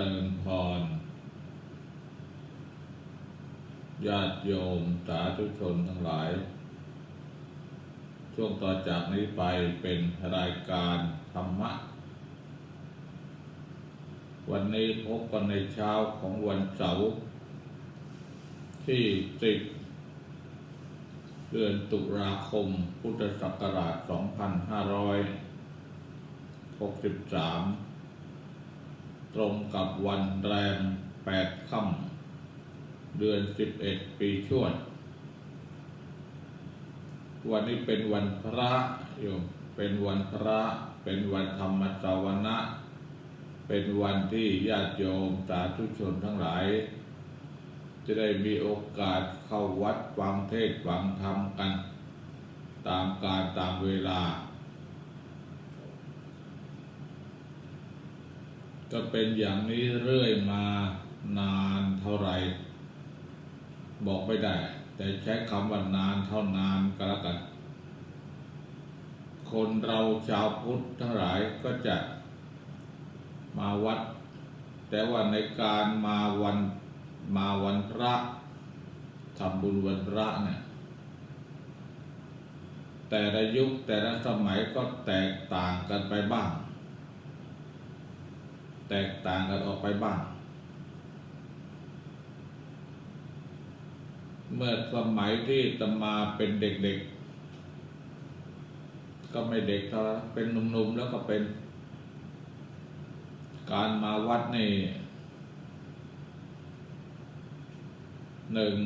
ริญพร ญาติโยมสาธุชนทั้งหลาย ช่วงต่อจากนี้ไปเป็นรายการธรรมะ วันนี้พบกันในเช้าของวันเสาร์ที่สิบเดือนตุลาคมพุทธศักราช 2563 ตรงกับวันแรม8ค่ำเดือน11ปีชวด วันนี้เป็นวันพระโยมเป็นวันพระ เป็นวันธรรมสวนะ เป็นวันที่ญาติโยมสาธุชนทั้งหลาย จะได้มีโอกาสเข้าวัดฟังเทศฟังธรรมกัน ตามการตามเวลา ก็เป็นอย่างนี้เรื่อยมานานเท่าไหร่บอกไม่ได้ แต่ใช้คำว่านานเท่านานก็แล้วกัน คนเราชาวพุทธทั้งหลายก็จะมาวัด แต่ว่าในการมาวันมาวันพระทำบุญวันพระเนี่ยแต่ละยุคแต่ละสมัยก็แตกต่างกันไปบ้าง แตกต่างกันออกไปบ้าง เมื่อสมัยที่ตมาเป็นเด็กๆ ก็ไม่เด็กเท่าเป็นหนุ่มๆ แล้วก็เป็น การมาวัดนี่หนึ่ง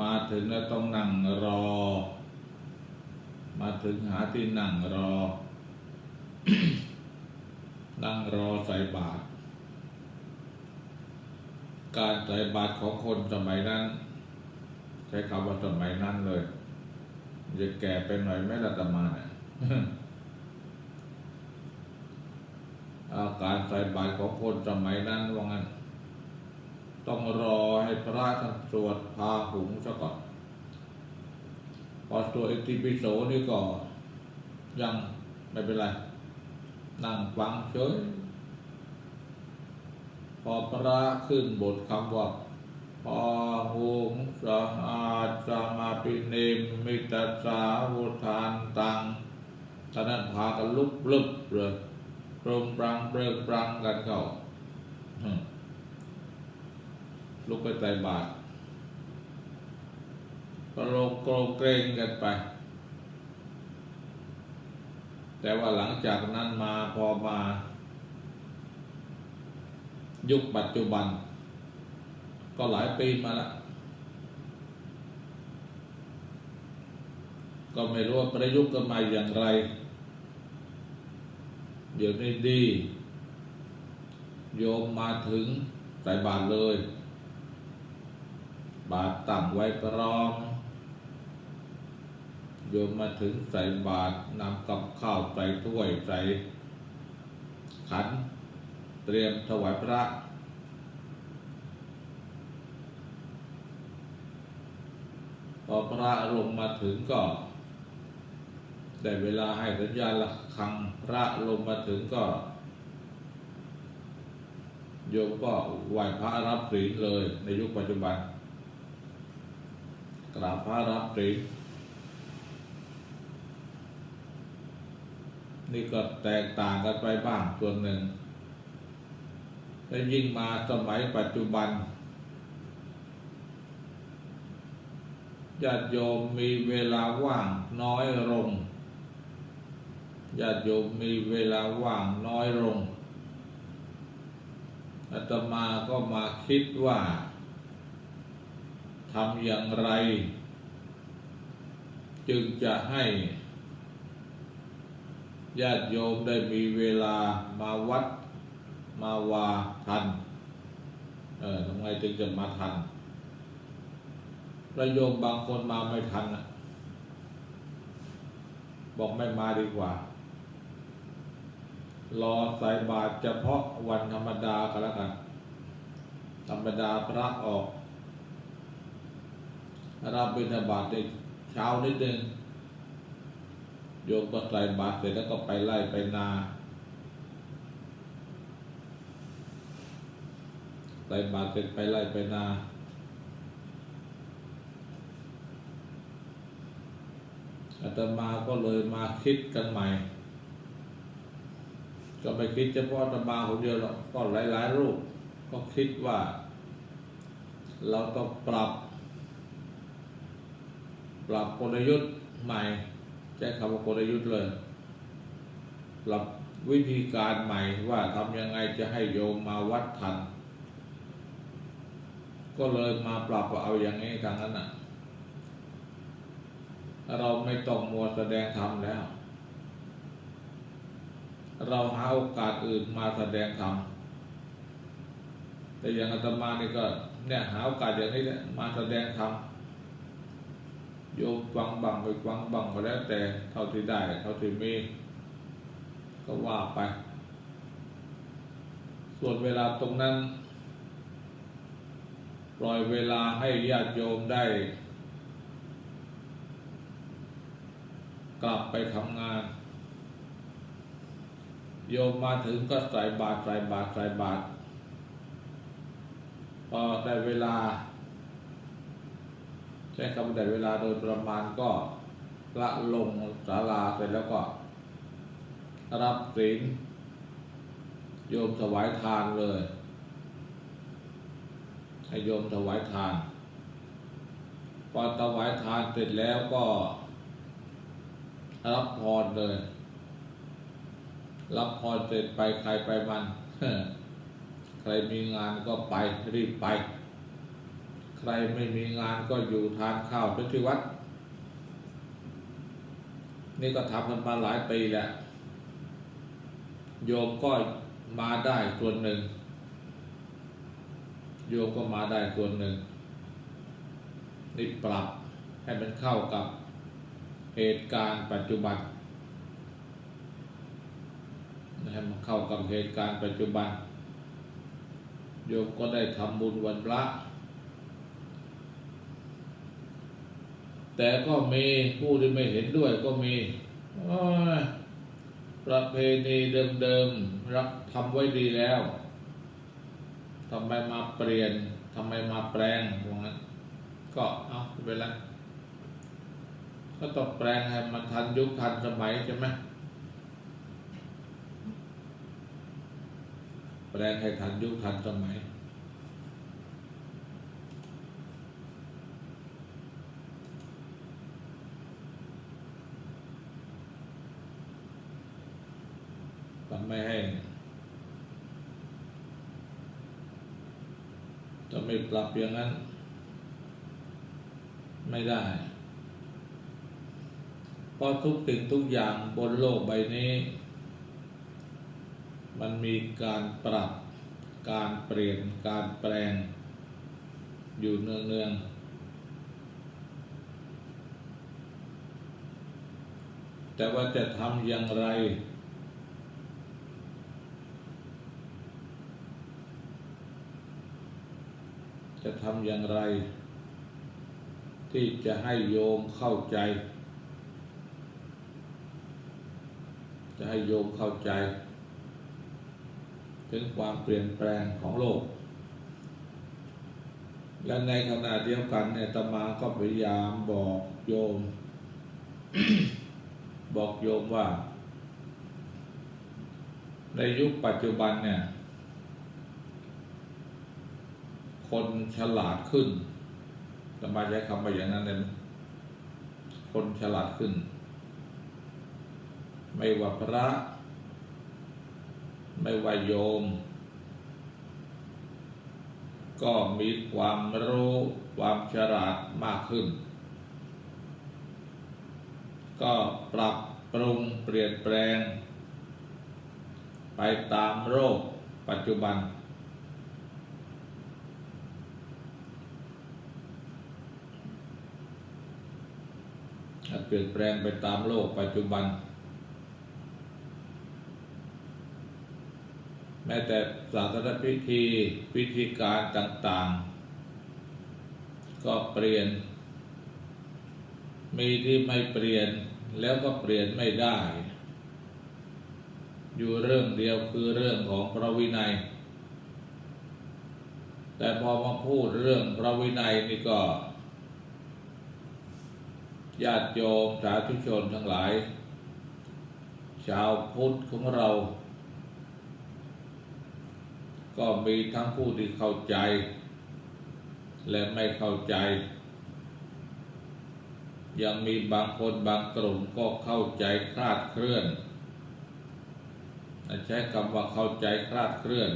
มาถึงแล้วต้องนั่งรอ มาถึงหาที่นั่งรอ นั่งรอใส่บาตรการใส่บาตรของคนสมัยนั้น ใช้คำว่าสมัยนั้นเลยจะแก่ไปหน่อยไม่ละตมาเนี่ยอาการใส่บาตรของคนสมัยนั้นว่างั้น ต้องรอให้พระท่านสวดพาหุงซะก่อน พอสวดอิติปิโสนี่ก็ยังไม่เป็นไร นั่งฟังเฉยพอพระขึ้นบทคำว่าพอหุงสะอาสมาปิเนมมิตรสาวุทานตังตอนนั้นพากันลุกลึบเลยปรงปรังเปริงปรังกันเข้าลุกไปใส่บาตรก็โลกโกรเกรงกันไป แต่ว่าหลังจากนั้นมาพอมา ยุคปัจจุบัน ก็หลายปีมาแล้วก็ไม่รู้ว่าประยุกต์กันมาอย่างไร เดี๋ยวนี้ดี โยมมาถึงใส่บาตรเลย บาตรตั้งไว้พร้อม ยมมาถึงใส่บาตรนำกับข้าวใส่ถ้วยใส่ขัน เตรียมถวายพระ พอพระลงมาถึงก็ ได้เวลาให้สัญญาณระฆังพระลงมาถึงก็ โยมก็ไหว้พระรับศีลเลยในยุคปัจจุบันกราบพระรับศีล นี่ก็แตกต่างกันไปบ้างส่วนหนึ่ง และยิ่งมาสมัยปัจจุบันญาติโยมมีเวลาว่างน้อยลงญาติโยมมีเวลาว่างน้อยลงอาตมาก็มาคิดว่าทำอย่างไร จึงจะให้ ญาติโยมได้มีเวลามาวัดมาวาทัน เออทำไงจึงจะมาทันประโยมบางคนมาไม่ทันนะบอกไม่มาดีกว่า รอใส่บาตรเฉพาะวันธรรมดาก็แล้วกัน ธรรมดาพระออกรับบิณฑบาตในเช้านิดนึง โยมก็ใส่บาตรเสร็จแล้วก็ไปไล่ไปนาไล่บาตรเสร็จไปไล่ไปนาอาตมาก็เลยมาคิดกันใหม่ ก็ไม่คิดเฉพาะอาตมาคนเดียวหรอกก็หลายๆรูป ก็คิดว่า เราต้องปรับ ปรับกลยุทธ์ใหม่ ใช้คำว่ากลยุทธ์เลยปรับวิธีการใหม่ว่าทำยังไงจะให้โยมมาวัดทัน ก็เลยมาปรับว่าเอาอย่างนี้ทางนั้นน่ะ เราไม่ต้องมัวแสดงธรรมแล้ว เราหาโอกาสอื่นมาแสดงธรรมแต่อย่างอาตมานี่ก็เนี่ยหาโอกาสอย่างนี้แหละมาแสดงธรรม โยมฟังบังไปฟังบังก็แล้วแต่เท่าที่ได้ เท่าที่มี ก็ว่าไป ส่วนเวลาตรงนั้น ปล่อยเวลาให้ญาติโยมได้ กลับไปทำงาน โยมมาถึงก็ใส่บาตรใส่บาตรใส่บาตรพอได้เวลา ใช้คำว่าได้เวลาโดยประมาณก็ละลงศาลาเสร็จแล้วก็รับศีลโยมถวายทานเลย ให้โยมถวายทาน พอถวายทานเสร็จแล้วก็รับพรเลย รับพรเสร็จไปใครไปมัน ใครมีงานก็ไปรีบไป ใครไม่มีงานก็อยู่ทานข้าวที่วัด นี่ก็ทำกันมาหลายปีแล้วโยมก็มาได้ส่วนหนึ่ง โยมก็มาได้ส่วนหนึ่ง นี่ปรับให้มันเข้ากับเหตุการณ์ปัจจุบันให้มันเข้ากับเหตุการณ์ปัจจุบัน โยมก็ได้ทำบุญวันพระ แต่ก็มีผู้ที่ไม่เห็นด้วยก็มีประเพณีเดิมๆรักทำไว้ดีแล้วทำไมมาเปลี่ยนทำไมมาแปลงตรงนั้น ก็เอาไปแล้วก็ต้องแปลงให้มันทันยุคทันสมัยใช่ไหมแปลงให้ทันยุคทันสมัยำไม่ให้จะไม่ปรับอย่างนั้น ไม่ได้ เพราะทุกสิ่งทุกอย่างบนโลกใบนี้ มันมีการปรับ การเปลี่ยน การแปลง อยู่เนืองๆแต่ว่าจะทำอย่างไร จะทำอย่างไร ที่จะให้โยมเข้าใจ จะให้โยมเข้าใจ ถึงความเปลี่ยนแปลงของโลก และในขณะเดียวกันเนี่ยตมาก็พยายามบอกโยม บอกโยมว่า ในยุคปัจจุบันเนี่ย คนฉลาดขึ้นสมาใช้คำว่าอย่างนั้นเลยคนฉลาดขึ้น ไม่ว่าพระ ไม่ว่าโยม ก็มีความรู้ความฉลาดมากขึ้น ก็ปรับปรุงเปลี่ยนแปลง ไปตามโรคปัจจุบัน เปลี่ยนแปลงไปตามโลกปัจจุบัน แม้แต่ศาสนพิธีพิธีการต่างๆ ก็เปลี่ยน มีที่ไม่เปลี่ยนแล้วก็เปลี่ยนไม่ได้ อยู่เรื่องเดียวคือเรื่องของพระวินัย แต่พอมาพูดเรื่องพระวินัยนี่ก็ ญาติโยมสาธุชนทั้งหลาย ชาวพุทธของเรา ก็มีทั้งผู้ที่เข้าใจ และไม่เข้าใจ ยังมีบางคนบางกลุ่มก็เข้าใจคลาดเคลื่อนใช้คำว่าเข้าใจคลาดเคลื่อน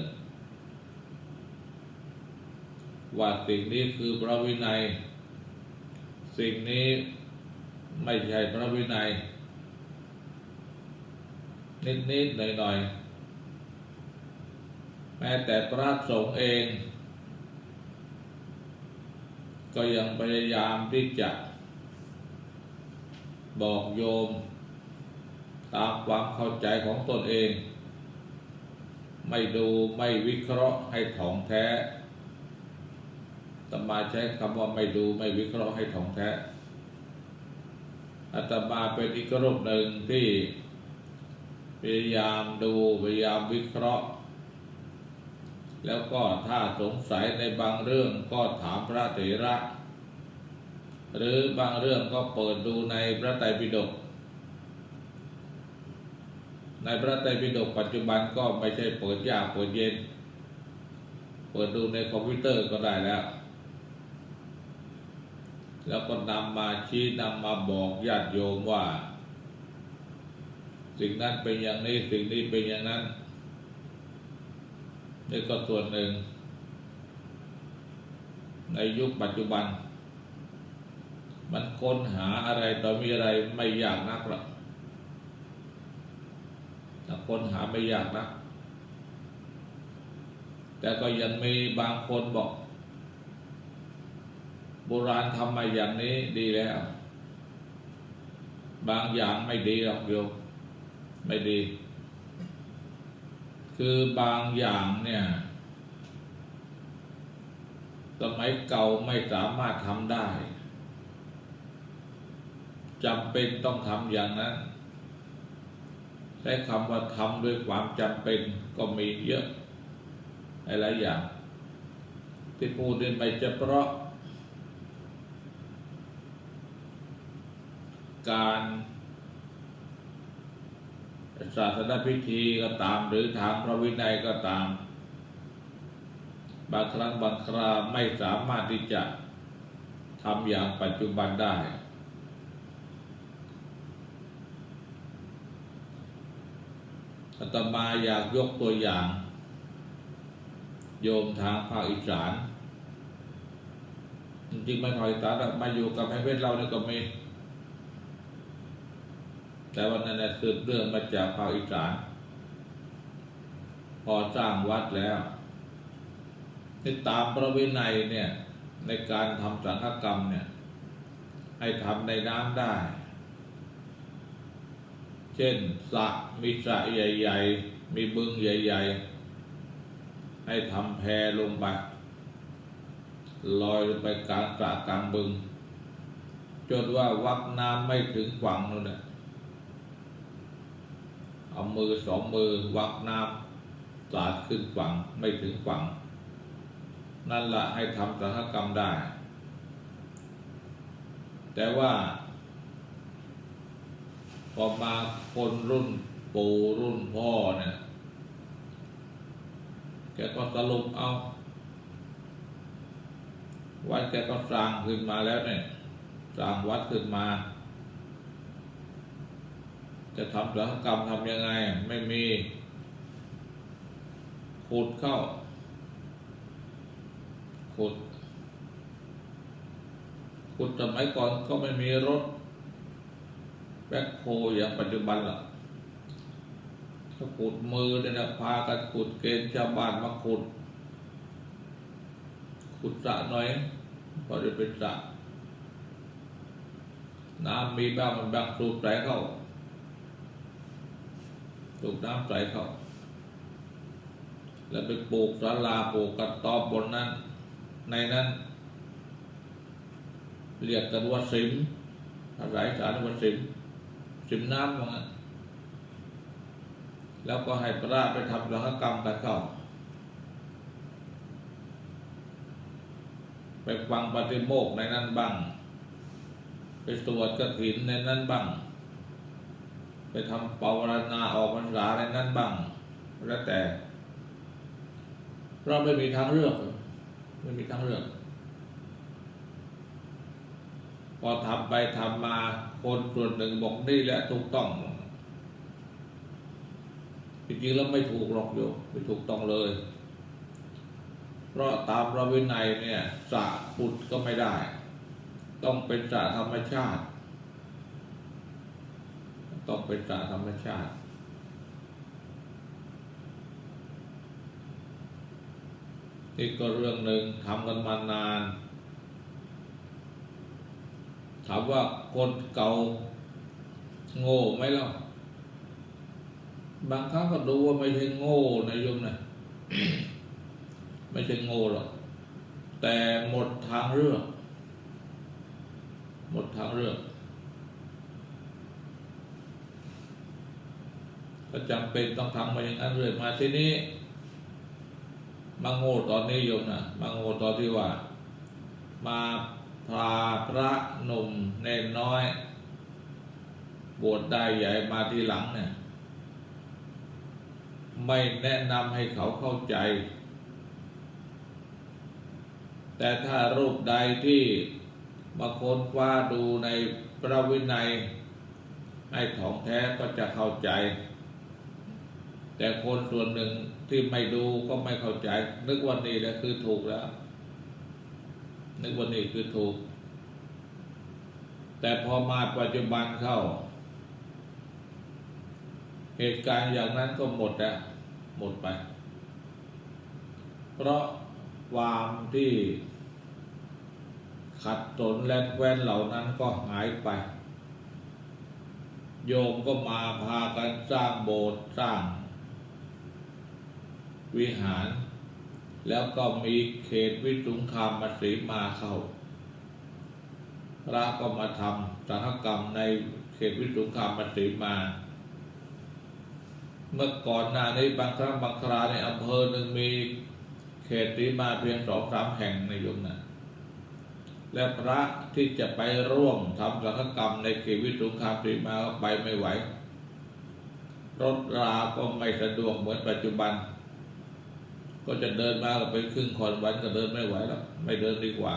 ว่าสิ่งนี้คือพระวินัย สิ่งนี้ ไม่ใช่พระวินัย นิดๆหน่อยๆ แม้แต่พระสงฆ์เอง ก็ยังพยายามที่จะ บอกโยม ตามความเข้าใจของตนเอง ไม่ดูไม่วิเคราะห์ให้ถ่องแท้ตมาใช้คำว่าไม่ดูไม่วิเคราะห์ให้ถ่องแท้ อาตมาเป็นอีกรูปหนึ่งที่พยายามดูพยายามวิเคราะห์ แล้วก็ถ้าสงสัยในบางเรื่องก็ถามพระเถระ หรือบางเรื่องก็เปิดดูในพระไตรปิฎกในพระไตรปิฎกปัจจุบันก็ไม่ใช่เปิดยากเปิดเย็น เปิดดูในคอมพิวเตอร์ก็ได้แล้ว แล้วก็นำมาชี้นำมาบอกญาติโยมว่า สิ่งนั้นเป็นอย่างนี้สิ่งนี้เป็นอย่างนั้นนี่ก็ส่วนหนึ่ง ในยุคปัจจุบัน มันค้นหาอะไรต่อมีอะไรไม่ยากนักหรอกถ้าค้นหาไม่ยากนัก แต่ก็ยังมีบางคนบอก โบราณทำมาอย่างนี้ดีแล้ว บางอย่างไม่ดีหรอกโยมไม่ดี คือบางอย่างเนี่ยสมัยเก่าไม่สามารถทำได้จำเป็นต้องทำอย่างนั้นใช้คำว่าทำด้วยความจำเป็นก็มีเยอะหลายอย่างที่พูดนี่ไม่จะเพราะ การศาสนพิธีก็ตามหรือทางพระวินัยก็ตาม บางครั้งบางคราไม่สามารถที่จะทำอย่างปัจจุบันได้ อาตมาอยากยกตัวอย่าง โยมทางภาคอีสาน จริงๆไม่ภาคอีสานหรอกมาอยู่กับให้เพชรเราเนี่ยก็มี แต่วันนั้นสืบเรื่องมาจากภาคอีสาน พอสร้างวัดแล้วที่ตามพระวินัยเนี่ย ในการทำสังฆกรรมเนี่ย ให้ทำในน้ำได้ เช่นสระมีสระใหญ่ ๆ มีบึงใหญ่ ๆ ให้ทำแพลงไปลอยลงไปกลางสระกลางบึง จนว่าวักน้ำไม่ถึงฝั่งนู่นน่ะ เอามือสองมือวักน้ำสาดขึ้นฝั่งไม่ถึงฝั่ง นั่นละให้ทำสังฆกรรมได้ แต่ว่า พอมาคนรุ่นปู่รุ่นพ่อเนี่ยแกก็สรุปเอาวัดแกก็สร้างขึ้นมาแล้วเนี่ยสร้างวัดขึ้นมา จะทำสังกรรมทำยังไง ไม่มีขุดเข้าขุดขุดสมัยก่อนก็ไม่มีรถแบ็คโฮอย่างปัจจุบันหรอกก็ขุดมือเนี่ยนะพากันขุดเกณฑ์ชาวบ้านมาขุด ขุดสระหน่อยพอจะเป็นสระน้ำมีบ้างมันบางสูบใส่เข้า สูบน้ำใส่เข้า แล้วไปปลูกศาลาปลูกกระต๊อบบนนั้น ในนั้น เรียกกันว่าสิมภาษาอีสานว่าสิมสิมน้ำว่างั้นแล้วก็ให้พระไปทำสังกรรมกันเข้าพฟังปฏิโมกในนั้นบ้าง ไปสวดกฐินในนั้นบ้าง ไปทำปาวารณาออกพรรษาในนั้นบ้างแล้วแต่ เราไม่มีทางเลือกไม่มีทางเลือกพอทำไปทำมาคนส่วนหนึ่งบอกนี่แหละถูกต้องจริงๆแล้วไม่ถูกหรอกโยมไม่ถูกต้องเลย เพราะตามพระวินัยเนี่ยสระพุทธก็ไม่ได้ ต้องเป็นสระธรรมชาติ ต้องเป็นสระธรรมชาตินี่ก็เรื่องหนึ่งทำกันมานาน ถามว่าคนเก่าโง่ไหมล่าบางครั้งก็ดูว่าไม่ใช่โง่นะโยมนะไม่ใช่โง่หรอก แต่หมดทางเลือกหมดทางเลือก ก็จำเป็นต้องทำมาอย่างนั้นเรื่อยมาที่นี้มาโง่ตอนนี้โยมนะมาโง่ตอนที่ว่า มาพาพระหนุ่มเนนน้อย บวชได้ใหญ่มาทีหลังเนี่ย ไม่แนะนำให้เขาเข้าใจ แต่ถ้ารูปใดที่มาค้นคว้าดูในพระวินัย ให้ของแท้ก็จะเข้าใจ แต่คนส่วนหนึ่งที่ไม่ดูก็ไม่เข้าใจ นึกว่านี่แหละคือถูกแล้ว นึกว่านี่คือถูก แต่พอมาปัจจุบันเข้า เหตุการณ์อย่างนั้นก็หมดแล้วหมดไป เพราะความที่ขัดสนและแว้นเหล่านั้นก็หายไป โยมก็มาพากันสร้างโบสถ์สร้าง วิหาร แล้วก็มีเขตวิสุงคามมาสีมาเข้า พระก็มาทำสังฆกรรมในเขตวิสุงคามมาสีมา เมื่อก่อนหน้านี้บางครั้งบางคราในอำเภอหนึ่งมีเขตสีมาเพียงสองสามแห่งในยุคนั้นและพระที่จะไปร่วมทำสังฆกรรมในเขตวิสุงคามสีมาก็ไปไม่ไหวรถราก็ไม่สะดวกเหมือนปัจจุบัน ก็จะเดินมาก็เป็นครึ่งคนวันก็เดินไม่ไหวแล้วไม่เดินดีกว่า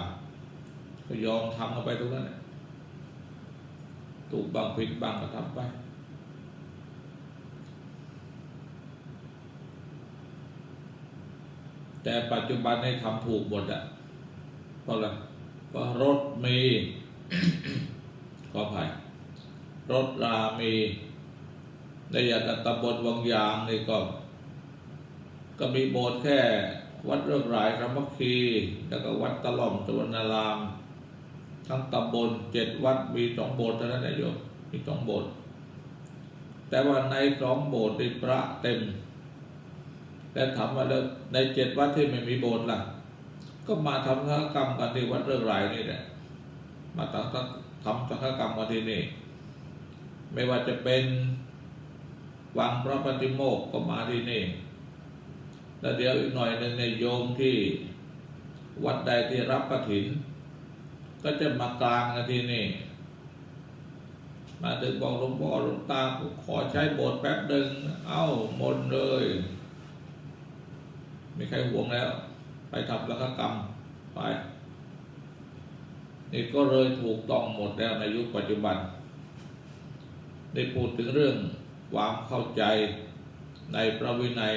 ก็ยอมทำกันไปตรงนั้นถูกบ้างผิดบ้างก็ทำไปแต่ปัจจุบันให้ทำถูกหมดอะเพราะอะไรเพราะรถมีขออภัยรถรามีในอย่างตำบลวังยางนี่ก็ ก็มีโบสถ์แค่ วัดเรื่องรายรมัคคี แล้วก็วัดตะล่อมสุวรรณาราม ทั้งตำบลเจ็ดวัดมีสองโบสถ์เท่านั้นนะโยมมีสองโบสถ์แต่ว่าในสองโบสถ์ในพระเต็ม แล้วถามว่าแล้วในเจ็ดวัดที่ไม่มีโบสถ์ล่ะ ก็มาทำสังฆกรรมกันที่วัดเรื่องรายนี่แหละมาทำทำสังฆกรรมกันที่นี่ ไม่ว่าจะเป็นวังพระปฏิโมกข์ก็มาที่นี่ แล้วเดี๋ยวอีกหน่อยหนึ่งในโยมที่วัดใดที่รับกฐิน ก็จะมากลางกันที่นี่ มาถึงบอกหลวงพ่อหลวงตาขอใช้โบสถ์แป๊บหนึ่งเอ้ามนเลยไมีใครห่วงแล้ว ไปทำสังฆกรรมไปนี่ก็เลยถูกต้องหมดแล้วในยุคปัจจุบัน ได้พูดถึงเรื่องความเข้าใจในพระวินัย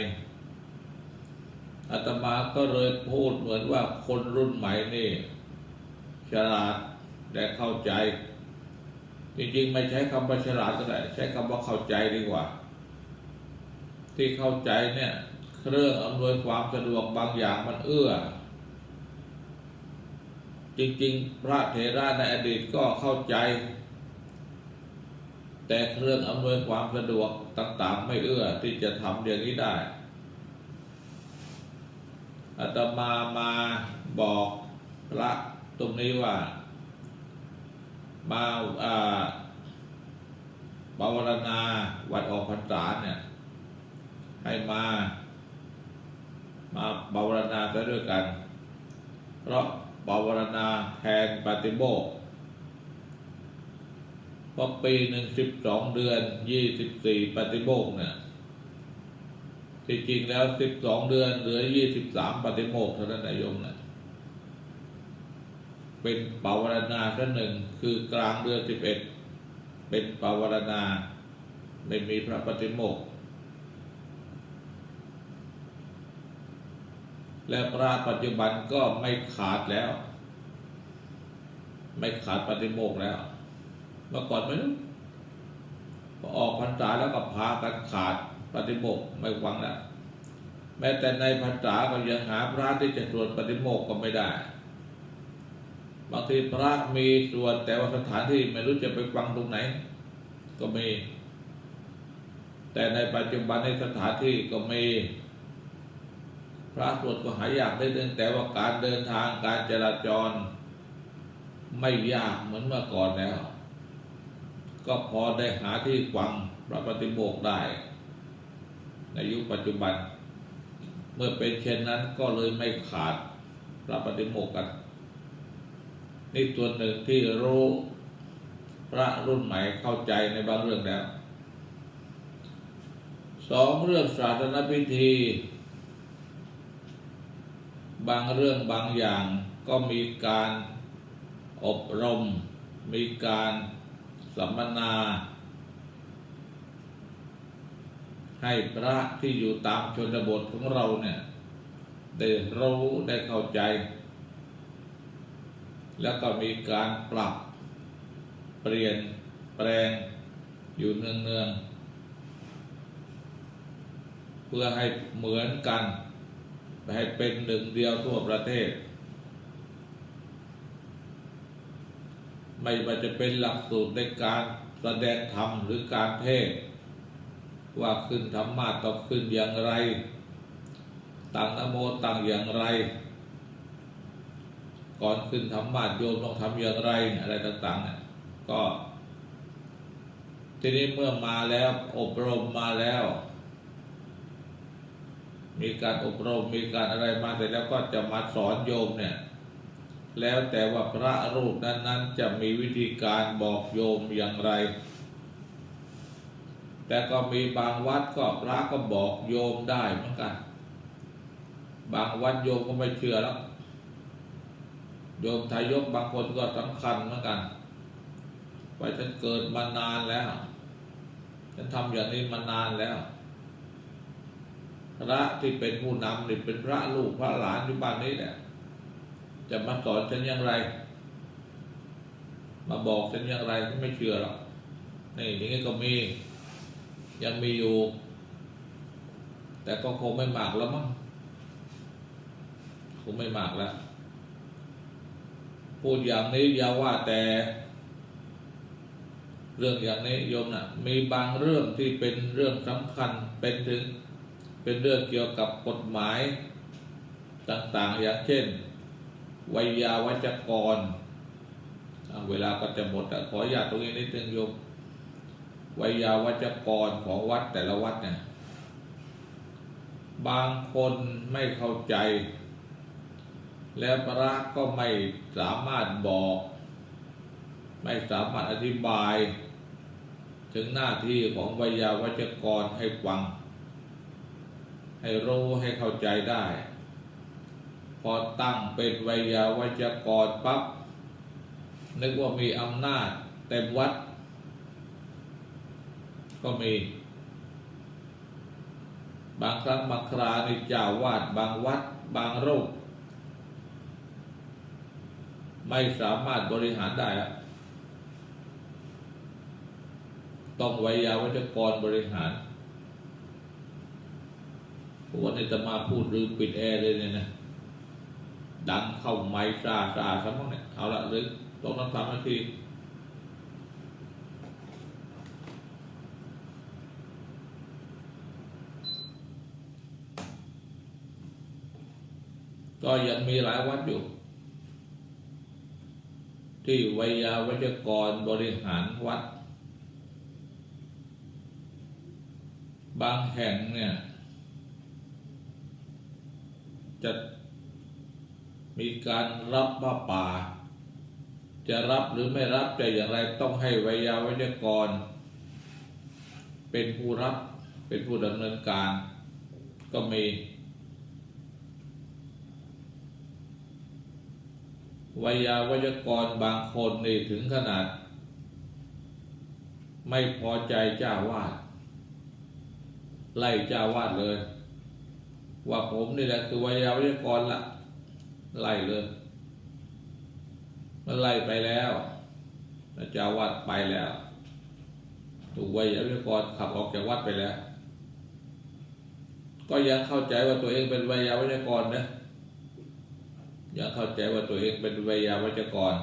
อาตมาก็เลยพูดเหมือนว่าคนรุ่นใหม่นี่ฉลาดและเข้าใจ จริงๆ ไม่ใช้คำว่าฉลาดก็ได้ใช้คำว่าเข้าใจดีกว่า ที่เข้าใจเนี่ย เครื่องอำนวยความสะดวกบางอย่างมันเอื้อ จริงๆ พระเถระในอดีตก็เข้าใจ แต่เครื่องอำนวยความสะดวกต่าง ๆ ไม่เอื้อที่จะทำอย่างนี้ได้ อาตมามาบอกพระตรงนี้ว่า มาอ่าบาวรณาวัดออกพรรษาเนี่ย ให้มา มาบาวรณาไปด้วยกัน เพราะปาวารณาแทนปฏิโมกข์เพราะปีหนึ่งสิบสองเดือนยี่สิบสี่ปฏิโมกเนี่ย ที่จริงแล้วสิบสองเดือนเหลือยี่สิบสามปฏิโมกข์เท่านั้นนายมนะเป็นปาวารณาแค่หนึ่งคือกลางเดือนสิบเอ็ดเป็นปาวารณาไม่มีพระปฏิโมกข์และพระปัจจุบันก็ไม่ขาดแล้ว ไม่ขาดปฏิโมกข์แล้ว เมื่อก่อนไม่รู้พอออกพรรษาแล้วก็พากันขาด ปฏิโมกไม่หวังแล้วแม้แต่ในพรรษาก็ยังหาพระที่จะตรวจปฏิโมกก็ไม่ได้บางทีพระมีสวนแต่ว่าสถานที่ไม่รู้จะไปฟังตรงไหน ก็มี แต่ในปัจจุบันในสถานที่ก็มี พระสวดก็หายากได้เรื่องแต่ว่าการเดินทางการจราจร ไม่ยากเหมือนเมื่อก่อนแล้ว ก็พอได้หาที่ฟังพระปฏิโมกได้ ในยุคปัจจุบัน เมื่อเป็นเช่นนั้นก็เลยไม่ขาดพระปฏิโมกข์กันนี่ตัวหนึ่งที่รู้พระรุ่นใหม่เข้าใจในบางเรื่องแล้วสองเรื่องศาสนพิธี บางเรื่องบางอย่างก็มีการอบรม มีการสัมมนา ให้พระที่อยู่ตามชนบทของเราเนี่ยได้รู้ได้เข้าใจ แล้วก็มีการปรับเปลี่ยนแปลงอยู่เนืองๆเพื่อให้เหมือนกัน ให้เป็นหนึ่งเดียวทั่วประเทศ ไม่ว่าจะเป็นหลักสูตรในการแสดงธรรมหรือการเทศน์ ว่าขึ้นธรรมาต้องขึ้นอย่างไร ตั้งนโมตั้งอย่างไร ก่อนขึ้นธรรมาสโยมต้องทำอย่างไรอะไรต่างๆเนี่ยก็ทีนี้เมื่อมาแล้วอบรมมาแล้ว มีการอบรมมีการอะไรมาเสร็จแล้วก็จะมาสอนโยมเนี่ย แล้วแต่ว่าพระรูปนั้นๆจะมีวิธีการบอกโยมอย่างไร แต่ก็มีบางวัดก็พระก็บอกโยมได้เหมือนกัน บางวัดโยมก็ไม่เชื่อแล้ว โยมทายกบางคนก็สำคัญเหมือนกันว่าฉันเกิดมานานแล้ว ฉันทำอย่างนี้มานานแล้ว พระที่เป็นผู้นำนี่เป็นพระลูกพระหลานอยู่บ้านนี้แหละ จะมาสอนฉันอย่างไร มาบอกฉันอย่างไรฉันไม่เชื่อหรอกนี่อย่างนี้ก็มี ยังมีอยู่ แต่ก็คงไม่มากแล้วมั้งคงไม่มากแล้ว พูดอย่างนี้อย่าว่าแต่ เรื่องอย่างนี้โยมนะ่ะ มีบางเรื่องที่เป็นเรื่องสำคัญเป็นถึงเป็นเรื่องเกี่ยวกับกฎหมายต่าง ๆ อย่างเช่นวิยาวัจกร เวลาก็จะหมดขออนุญาตตรงนี้นิดนึงโยม วิยาวัจกรของวัดแต่ละวัดเนี่ยบางคนไม่เข้าใจ แล้วพระก็ไม่สามารถบอก ไม่สามารถอธิบาย ถึงหน้าที่ของวิยาวัจกรให้ฟัง ให้รู้ให้เข้าใจได้ พอตั้งเป็นวิยาวัจกรปั๊บนึกว่ามีอำนาจเต็มวัด ก็มี บางครั้งบางคราในเจ้าวาดบางวัด บางรูปไม่สามารถบริหารได้ ต้องไวยาวัจกรบริหารวันนี้จะมาพูดหรือปิดแอร์เลยเนี่ยนะ ดังเข้าไม้ซาซาซะมั้งเนี่ย เอาละหรือต้องน้ำตามนาที ก็ยังมีหลายวัดอยู่ ที่วิยาวัจกรบริหารวัด บางแห่งเนี่ย จะมีการรับผ้าป่า จะรับหรือไม่รับจะอย่างไรต้องให้วิยาวิจกร เป็นผู้รับเป็นผู้ดำเนินการก็มี วิยาวิจกรบางคนนี่ถึงขนาด ไม่พอใจเจ้าวาด ไล่เจ้าวาดเลย ว่าผมนี่แหละคือวิยาวิจกรละไล่เลยมันไล่ไปแล้วแล้วเจ้าวาดไปแล้ว ถูกวิยาวิจกรขับออกจากวัดไปแล้ว ก็ยังเข้าใจว่าตัวเองเป็นวิยาวิจกรนะ ยังเข้าใจว่าตัวเองเป็นวิยาวิจกร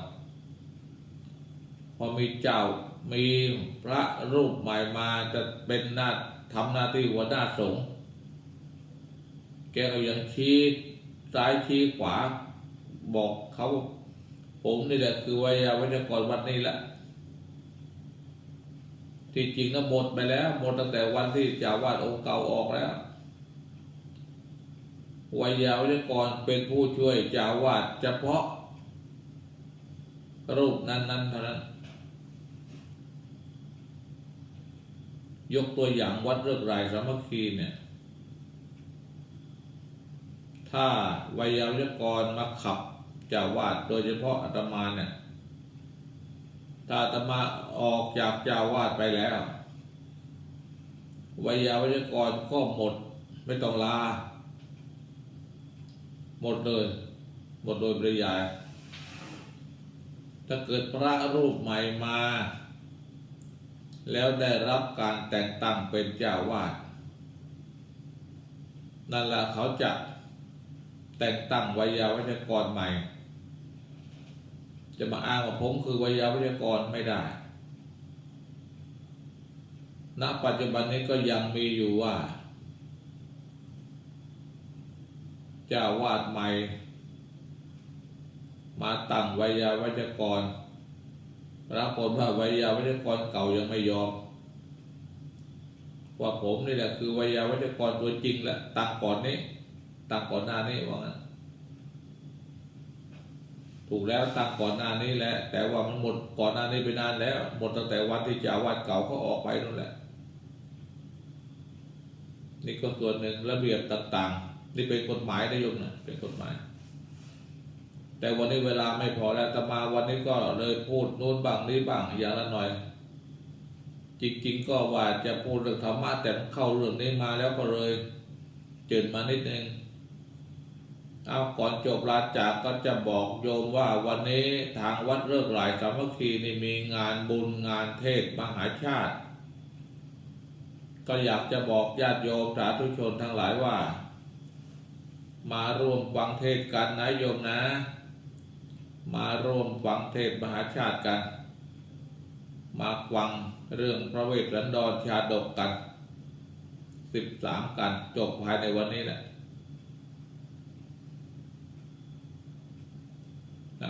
พอมีเจ้ามีพระรูปใหม่มาจะเป็นหน้าทำหน้าที่หัวหน้าสงฆ์แกก็ยังชี้ซ้ายชี้ขวา บอกเขาผมนี่แหละคือวิยาวิจกรวัดนี้แหละ ที่จริงก็หมดไปแล้วหมดตั้งแต่วันที่เจ้าวาดองค์เก่าออกแล้ว วิยาวิกรเป็นผู้ช่วยจาวาดเฉพาะ รูปนั้นๆเท่านั้น ยกตัวอย่างวัดเรือกรายสามัคคีเนี่ย ถ้าวิยาวิกรมาขับจาวาดโดยเฉพาะอาตมาเนี่ย ถ้าอาตมาออกจากจาวาดไปแล้ววิยาวิกรก็หมดไม่ต้องลา หมดเลยหมดโดยปริยาย ถ้าเกิดพระรูปใหม่มา แล้วได้รับการแต่งตั้งเป็นเจ้าวาดนั่นแหละเขาจะแต่งตั้งวิยาวิจกรใหม่ จะมาอ้างว่าผมคือวิยาวิจกรไม่ได้ ณ ปัจจุบันนี้ก็ยังมีอยู่ว่า เจ้าวาดใหม่ มาตั้งวิยาวิจกรปรากฏว่าวิยาวิจกรเก่ายังไม่ยอม ว่าผมนี่แหละคือวิยาวิจกรตัวจริงแหละตั้งก่อนนี้ตั้งก่อนหน้านี้ว่างั้นถูกแล้วตั้งก่อนหน้านี้แหละ แต่ว่ามันหมดก่อนหน้านี้ไปนานแล้ว หมดตั้งแต่วันที่เจ้าวาดเก่าเขาออกไปนั่นแหละ นี่ก็ส่วนหนึ่งระเบียบต่างๆ นี่เป็นกฎหมายนะโยมนะเป็นกฎหมาย แต่วันนี้เวลาไม่พอแล้วแตมาวันนี้ก็เลยพูดโน้นบ้างนี้บ้างอย่างละหน่อย จริง ๆ ก็ว่าจะพูดเรื่องธรรมะแต่เข้าเรื่องนี้มาแล้วก็เลยเจินมานิดนึงเอาก่อนจบลาจากก็จะบอกโยมว่าวันนี้ทางวัดเลิกหลายสามัคคีนี่มีงานบุญงานเทศมหาชาติ ก็อยากจะบอกญาติโยมสาธุชนทั้งหลายว่า มาร่วมฟังเทศกันนะโยมนะ มาร่วมฟังเทศมหาชาติกัน มาฟังเรื่องพระเวทสันดรชาดกกันสิบสามกันจบภายในวันนี้แหละ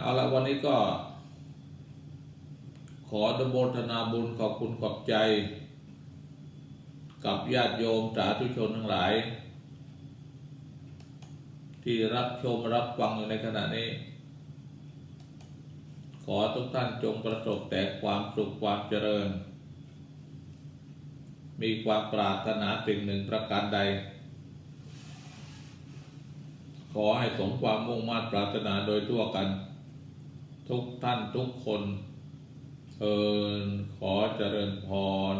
เอาละวันนี้ก็ ขออนุโมทนาบุญขอบคุณขอบใจ กับญาติโยมสาธุชนทั้งหลาย ที่รับชมรับฟังอยู่ในขณะนี้ ขอทุกท่านจงประสบแต่ความสุขความเจริญ มีความปรารถนาสิ่งหนึ่งประการใด ขอให้สมความมุ่งมั่นปรารถนาโดยทั่วกัน ทุกท่านทุกคนเอินขอเจริญพร